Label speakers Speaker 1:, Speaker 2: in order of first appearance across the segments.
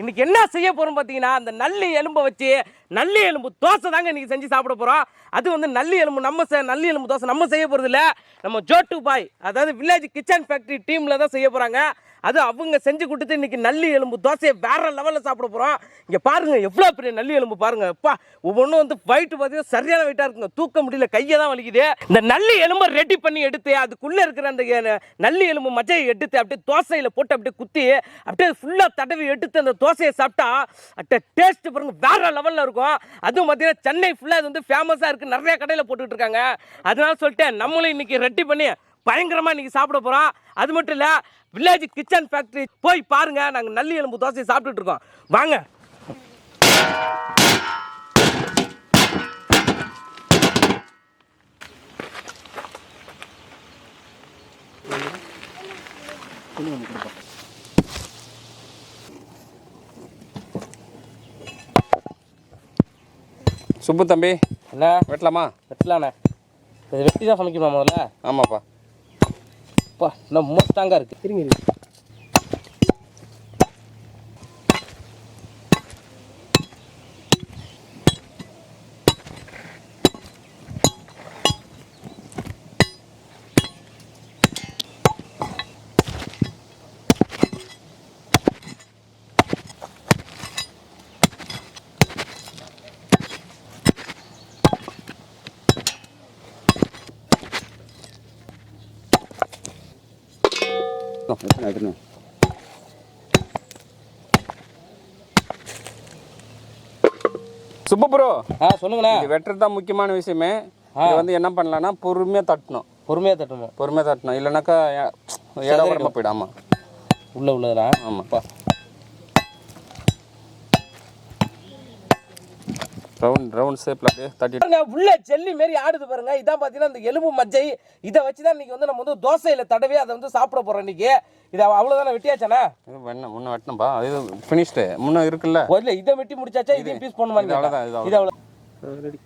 Speaker 1: இன்னைக்கு என்ன செய்ய போறோம் பார்த்தீங்கன்னா அந்த நல்லி எலும்பை வச்சு நல்லி எலும்பு தோசை தாங்க இன்றைக்கி செஞ்சு சாப்பிட போகிறோம் அது வந்து நல்லி எலும்பு நம்ம செ- நல்லி எலும்பு தோசை நம்ம செய்ய போகிறது இல்லை. நம்ம ஜோட்டு பாய் அதாவது வில்லேஜ் கிச்சன் ஃபேக்ட்ரி டீமில் தான் செய்ய போகிறாங்க அது அவங்க செஞ்சு கொடுத்து இன்றைக்கி நல்லி எலும்பு தோசையை வேற லெவலில் சாப்பிட போகிறோம் இங்கே பாருங்க எவ்வளோ பெரிய நல்லி எலும்பு பாருங்கள் எப்பா ஒவ்வொன்றும் வந்து வெயிட் பார்த்தீங்கன்னா சரியான வெயிட்டா இருக்குங்க. தூக்க முடியல கையை தான் வலிக்குது. இந்த நல்லி எலும்பை ரெடி பண்ணி எடுத்து அதுக்குள்ளே இருக்கிற அந்த நல்லி எலும்பு மஜையை எடுத்து அப்படியே தோசையில் போட்டு அப்படியே குத்தி அப்படியே ஃபுல்லாக தடவி எடுத்து அந்த தோசையை சாப்பிட்டா அட்ட டேஸ்ட்டு பாருங்க வேற லெவலில் இருக்கும். அதுவும் பார்த்தீங்கன்னா சென்னை ஃபுல்லாக அது வந்து ஃபேமஸாக இருக்கு. நிறைய கடையில் போட்டுக்கிட்டு இருக்காங்க. அதனால சொல்லிட்டு நம்மளும் இன்னைக்கு ரெடி பண்ணி பயங்கரமாக இன்றைக்கி சாப்பிட போகிறோம் அது மட்டும் இல்லை வில்லேஜ் கிச்சன் ஃபேக்ட்ரி போய் பாருங்கள் நாங்கள் நல்லி எலும்பு தோசையை சாப்பிட்டுட்டு இருக்கோம். வாங்க.
Speaker 2: சுப்பு தம்பி.
Speaker 1: என்ன?
Speaker 2: வெட்டலாமா?
Speaker 1: வெட்டலாண்ணே இது வெட்டி தான் சமைக்கணுமா முதல்ல?
Speaker 2: ஆமாப்பா.
Speaker 1: அப்பா இன்னும் மூத்தாங்க இருக்கு. இருங்க. இருங்க
Speaker 2: சுப்பு ப்ரோ
Speaker 1: ஆ சொல்லுங்கண்ணே
Speaker 2: இது வெட்டுறது தான் முக்கியமான விஷயமே. இது வந்து என்ன பண்ணலாம்னா பொறுமையாக தட்டணும்.
Speaker 1: பொறுமையாக தட்டணும்.
Speaker 2: பொறுமையாக தட்டணும். இல்லைனாக்கா உடம்ப போயிடும். ஆமாம்
Speaker 1: உள்ள உள்ளதா
Speaker 2: ஆமாப்பா ரவுண்ட் ரவுண்ட் ஷேப்பில் அப்படியே தட்டிட்டு
Speaker 1: பாருங்க உள்ள ஜெல்லி மாரி ஆடுது பாருங்க. இதான் பார்த்தீங்கன்னா இந்த எலும்பு மஜ்ஜை. இதை வச்சு தான் இன்னைக்கு வந்து நம்ம வந்து தோசையில தடவி அதை வந்து சாப்பிட போறோம் இன்னைக்கு. இது அவ்வளோதானே வெட்டியாச்சானே
Speaker 2: இது வேணா முன்ன வெட்டணும்பா இது ஃபினிஷ்டு முன்ன இருக்குல்ல?
Speaker 1: இல்ல இதை வெட்டி முடிச்சாச்சா? இதையும் பீஸ் பண்ணுமா
Speaker 2: இது அவ்வளோதான் இது அவ்வளோ
Speaker 1: ரெடி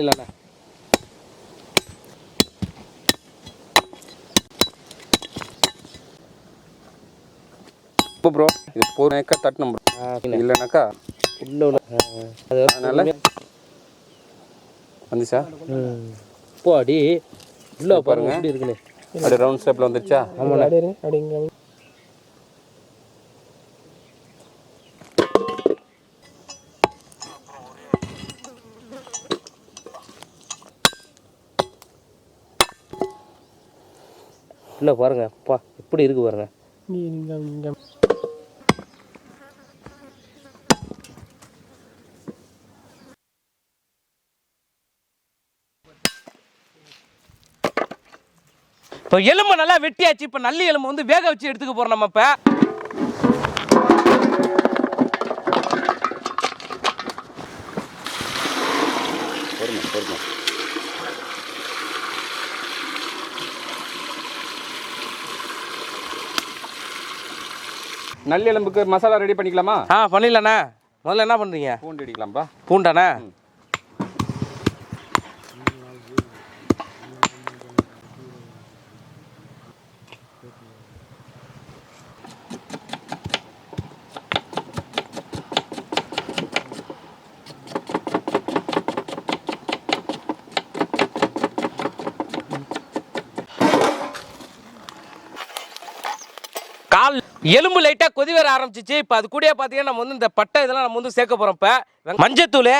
Speaker 1: இல்லைண்ணா.
Speaker 2: சுப்பு ப்ரோ இது பொறுமையாக தட்டணும் bro. இல்லைனாக்கா
Speaker 1: உள்ள அது
Speaker 2: அதனால? வந்துச்சா?
Speaker 1: இப்போ அடி. உள்ள பாருங்க. எப்படி இருக்குன்னு.
Speaker 2: அப்படியே ரவுண்ட் ஷேப்பில் வந்துருச்சா?
Speaker 1: ஆமாண்ணா அப்படிங்க உள்ள பாருங்க அப்பா எப்படி இருக்கு பாருங்க. இப்போ எலும்பு நல்லா வெட்டியாச்சு இப்போ நல்லி எலும்பு வந்து வேக வச்சு எடுத்துக்க போறோம் நம்ம இப்போ.
Speaker 2: பொறுமை நல்லெலும்புக்கு மசாலா ரெடி பண்ணிக்கலாமா?
Speaker 1: ஆ பண்ணிடலாண்ணா. முதல்ல என்ன பண்ணுறீங்க
Speaker 2: பூண்டு அடிக்கலாம்ப்பா
Speaker 1: பூண்டாண்ணா? கால் எலும்பு லைட்டாக கொதி வர ஆரம்பிச்சிச்சு. இப்போ அது கூடயே பார்த்தீங்கன்னா நம்ம வந்து இந்த பட்டை இதெல்லாம் நம்ம வந்து சேர்க்க போகிறோம் இப்போ மஞ்சத்தூள்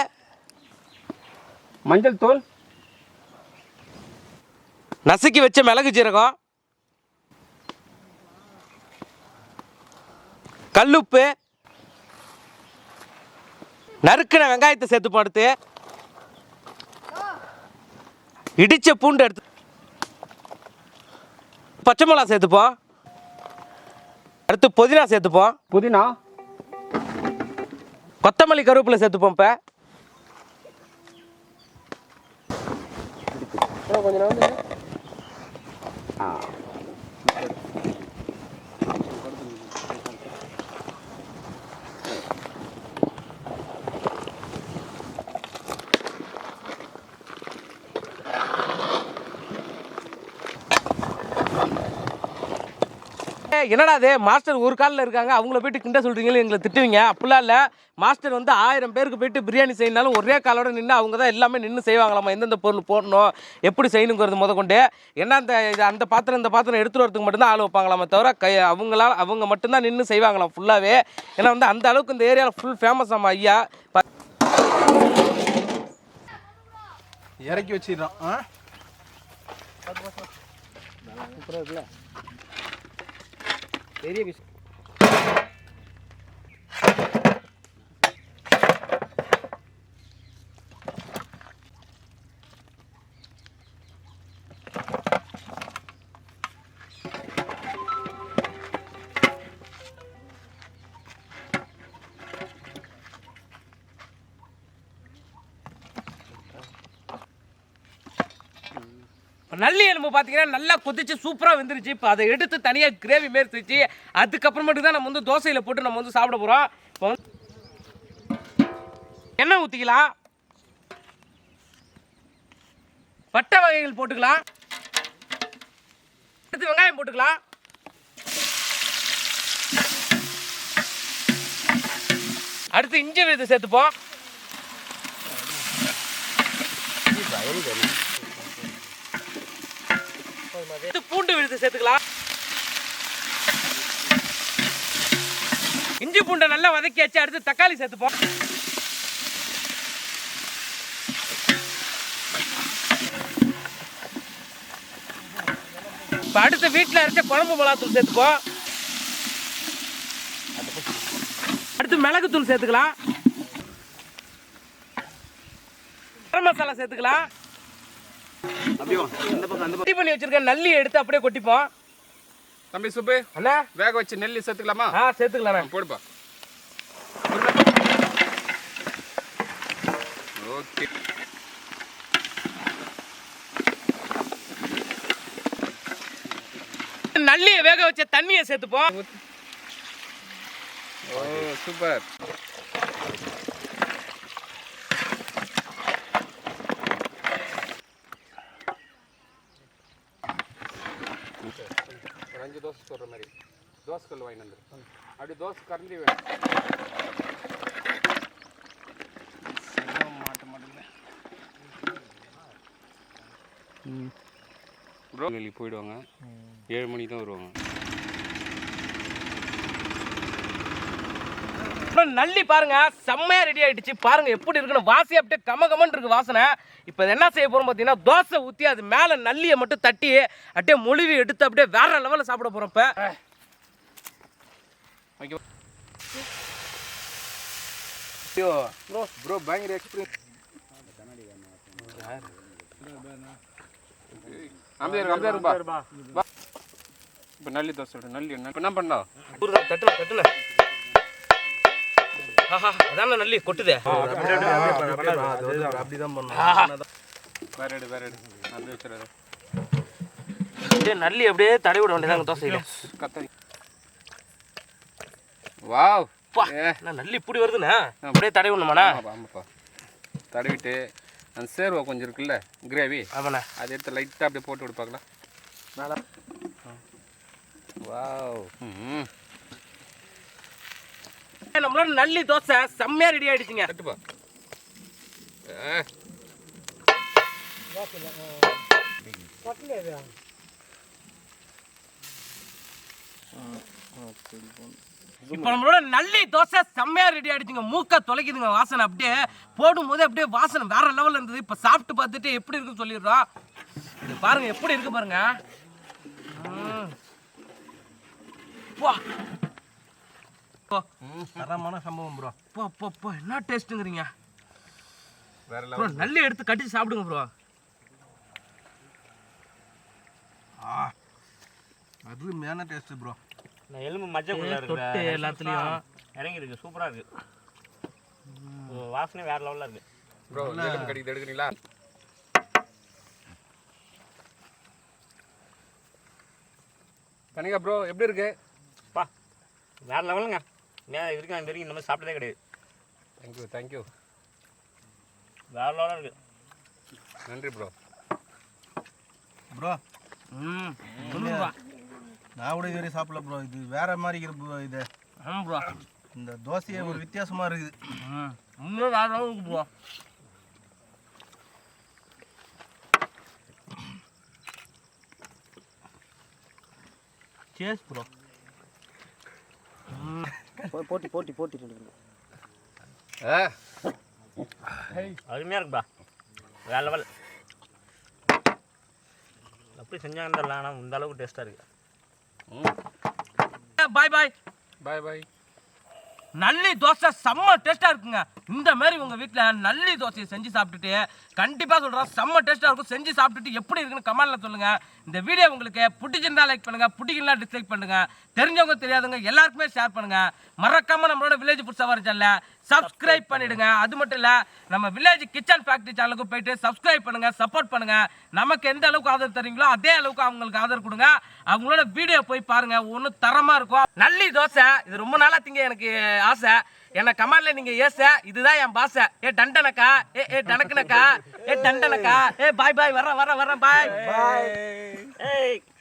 Speaker 2: மஞ்சள் தூள்.
Speaker 1: நசுக்கி வச்ச மிளகு ஜீரகம். கல்லுப்பு நறுக்கின வெங்காயத்தை சேர்த்து படுத்து இடித்த பூண்டு எடுத்து பச்சை மிளகா சேர்த்துப்போம். அடுத்து புதினா சேர்த்துப்போம்.
Speaker 2: புதினா?
Speaker 1: கொத்தமல்லி கருவேப்பிலை சேர்த்துப்போம் இப்போ. கொஞ்சம் என்னடா அது மாஸ்டர் ஒரு காலில் இருக்காங்க அவங்கள போயிட்டு கிண்ட சொல்கிறீங்களே எங்களை திட்டுவீங்க. அப்படிலாம் இல்லை. மாஸ்டர் வந்து ஆயிரம் பேருக்கு போயிட்டு பிரியாணி செய்யணாலும் ஒரே காலோட நின்று அவங்க தான் எல்லாமே நின்று செய்வாங்களாம்மா எந்தெந்த பொருள் போடணும் எப்படி செய்யணுங்கிறது முத கொண்டு. ஏன்னா அந்த இது அந்த பாத்திரம் இந்த பாத்திரம் எடுத்துகிட்டு வரதுக்கு மட்டும்தான் ஆள் வைப்பாங்களாமே தவிர கை அவங்களால் அவங்க மட்டும்தான் நின்று செய்வாங்களாம் ஃபுல்லாகவே ஏன்னா வந்து அந்த அளவுக்கு இந்த ஏரியாவில் ஃபுல் ஃபேமஸ் ஆமாம் ஐயா.
Speaker 3: இறக்கி வச்சிடறோம் ஆ?
Speaker 1: பெரிய விஷயம் நல்லி எலும்பு பார்த்தீங்கன்னா நல்லா கொதிச்சு சூப்பராக வந்துருச்சு. இப்போ அதை எடுத்து தனியாக கிரேவி மாரி செஞ்சு அதுக்கப்புறமேட்டு தான் நம்ம வந்து தோசையில் போட்டு நம்ம வந்து சாப்பிட போகிறோம் இப்போ வந்து எண்ணெய் ஊற்றிக்கலாம் பட்டை வகைகள் போட்டுக்கலாம். அடுத்து வெங்காயம் போட்டுக்கலாம். அடுத்து இஞ்சி விழுது சேர்த்துப்போம். இது பூண்டு விழுது சேர்த்துக்கலாம். இஞ்சி பூண்டை நல்லா வதக்கியாச்சு அடுத்து தக்காளி சேர்த்துப்போம். இப்போ அடுத்து வீட்டில் அரைச்ச குழம்பு மிளகாத்தூள் சேர்த்துப்போம். அடுத்து மிளகுத்தூள் சேர்த்துக்கலாம். கரம் மசாலா சேர்த்துக்கலாம். ரெடி பண்ணி வச்சிருக்க நல்லி எடுத்து அப்படியே கொட்டிப்போம்.
Speaker 2: தம்பி சுப்பு
Speaker 1: அண்ணா
Speaker 2: வேக வச்சு நெல்லி சேர்த்துக்கலாமா?
Speaker 1: ஆ சேர்த்துக்கலாம்
Speaker 2: போடுப்பா. ஓகே.
Speaker 1: நல்லியை வேக வச்ச தண்ணியை சேர்த்துப்போம்.
Speaker 2: ஓ சூப்பர் ஒரு அஞ்சு தோசை மாதிரி. தோசை கல் வாங்கி வந்து அப்படி தோசை கரண்டி வேணும் ப்ரோ வெளியே போயிடுவாங்க. ஏழு மணிக்கு தான் வருவாங்க.
Speaker 1: நல்லி பாருங்க செம்மையா ரெடி ஆயிடுச்சு பாருங்க எப்படி இருக்குன்னு வாசி அப்படியே கம கமன்னு இருக்கு வாசனை இப்போ என்ன செய்ய போறோம் பார்த்தீங்கன்னா தோசை ஊற்றி அது மேலே நல்லியை மட்டும் தட்டி அப்படியே மொழிவி எடுத்து அப்படியே வேற லெவலில் சாப்பிட போறோம் இப்போ
Speaker 2: ஓகே ஐயோ ப்ரோ ப்ரோ பயங்கர எக்ஸ்பீரியன்ஸ் இப்போ நல்லி தோசை நல்லி என்ன என்ன பண்ணோம்
Speaker 1: தட்டுல தட்டுல அதான நல்லி கொட்டுதே
Speaker 3: அப்படிதான்
Speaker 2: அப்படியே
Speaker 1: நல்லி அப்படியே தடவி விட வேண்டியதாங்க தோசையில
Speaker 2: கத்தாரி வாவ்
Speaker 1: என்ன நல்லி இப்படி வருதுண்ணா அப்படியே தடவி விடணுமாண்ணா
Speaker 2: ஆமாப்பா தடவிட்டு அந்த சேர்வா கொஞ்சம் இருக்குல்ல கிரேவி
Speaker 1: ஆமாண்ணா
Speaker 2: அதை எடுத்து லைட்டாக அப்படியே போட்டு விடு பார்க்கலாம் வாவ் ம்
Speaker 1: நம்மளோட நல்லி தோசை செம்மையா ரெடி
Speaker 2: ஏ
Speaker 1: இப்போ நம்மளோட நல்லி தோசை செம்மையா ரெடி ஆயிடுச்சுங்க. மூக்க தொலைக்குதுங்க வாசனை. அப்படியே போடும்போது அப்படியே வாசனை வேற லெவல்ல இருந்தது. இப்போ சாப்பிட்டு பார்த்துட்டு எப்படி இருக்குன்னு சொல்லிடுறோம். இது பாருங்க எப்படி இருக்கு பாருங்க. வா. போ.
Speaker 3: தரமான சம்பவம் ப்ரோ
Speaker 1: போ, போ, போ. என்ன டேஸ்ட்டுங்கிறீங்க
Speaker 2: வேற
Speaker 1: ப்ரோ நல்லி எடுத்து கட்டி சாப்பிடுங்க ப்ரோ
Speaker 3: அருமையான டேஸ்ட் ப்ரோ
Speaker 4: இந்த எலும்பு மஞ்சள் குள்ள
Speaker 1: தொட்டு
Speaker 4: இருக்கு
Speaker 1: எல்லாத்துலயும்.
Speaker 4: இறங்கி இருக்கு சூப்பரா இருக்கு. வாசனை வேற லெவல்ல இருக்கு.
Speaker 2: ப்ரோ எலும்பு கடிக்குது எடுக்கிறீங்களா? கனிகா ப்ரோ எப்படி இருக்கு?
Speaker 4: பா வேற லெவலுங்க ஏன் இது வரைக்கும் நான் இது வரைக்கும் இந்த மாதிரி சாப்பிட்டதே கிடையாது.
Speaker 2: தேங்க்யூ தேங்க்யூ
Speaker 4: வேற லெவலாக இருக்கு.
Speaker 2: நன்றி ப்ரோ
Speaker 3: ப்ரோ
Speaker 1: ம்
Speaker 3: நான் கூட இதுவரை சாப்பிடல ப்ரோ இது வேற மாதிரி இருக்கு ப்ரோ இது.
Speaker 1: ஆமாம் ப்ரோ
Speaker 3: இந்த தோசையே ஒரு வித்தியாசமா இருக்குது.
Speaker 1: இன்னும் வேறு அளவுக்கு ப்ரோ சேஸ் ப்ரோ
Speaker 5: போட்டி போட்டி போட்டி.
Speaker 4: அருமையாக இருக்குப்பா. வேற லெவல் எப்படி செஞ்சாங்கன்னு தெரியல ஆனால் இந்த அளவுக்கு டேஸ்ட்டாக இருக்கு.
Speaker 1: பாய் பாய்
Speaker 2: பாய் பாய்
Speaker 1: நல்லி தோசை செம்ம டேஸ்ட்டாக இருக்குங்க. இந்த மாதிரி உங்கள் வீட்டில் நல்லி தோசையை செஞ்சு சாப்பிட்டுட்டு கண்டிப்பாக சொல்கிறேன் செம்ம டேஸ்ட்டாக இருக்கும். செஞ்சு சாப்பிட்டுட்டு எப்படி இருக்குன்னு கமெண்ட்டில் சொல்லுங்கள் இந்த வீடியோ உங்களுக்கு பிடிச்சிருந்தா லைக் பண்ணுங்கள் பிடிக்கலாம் டிஸ்லைக் பண்ணுங்கள் தெரிஞ்சவங்க தெரியாதவங்க எல்லாருக்குமே ஷேர் பண்ணுங்கள் மறக்காமல் நம்மளோட வில்லேஜ் ஃபுட் வர சேனலில் சப்ஸ்கிரைப் பண்ணிவிடுங்க அது மட்டும் இல்லை நம்ம வில்லேஜ் கிச்சன் ஃபேக்ட்ரி சேனலுக்கு போயிட்டு சப்ஸ்கிரைப் பண்ணுங்கள் சப்போர்ட் பண்ணுங்கள் நமக்கு எந்த அளவுக்கு ஆதரவு தரீங்களோ அதே அளவுக்கு அவங்களுக்கு ஆதரவு கொடுங்க. அவங்களோட வீடியோ போய் பாருங்க ஒன்றும் தரமாக இருக்கும். நல்லி தோசை இது ரொம்ப நாளாக திங்க எனக்கு ஆசை. என்ன கமாண்ட்ல நீங்க ஏச இதுதான் என் பாசை ஏ டண்டனக்கா? ஏ ஏ டனக்குனக்கா? ஏ டண்டனக்கா? ஏ பாய் பாய் வர வர வர பாய்
Speaker 4: பாய் Hey.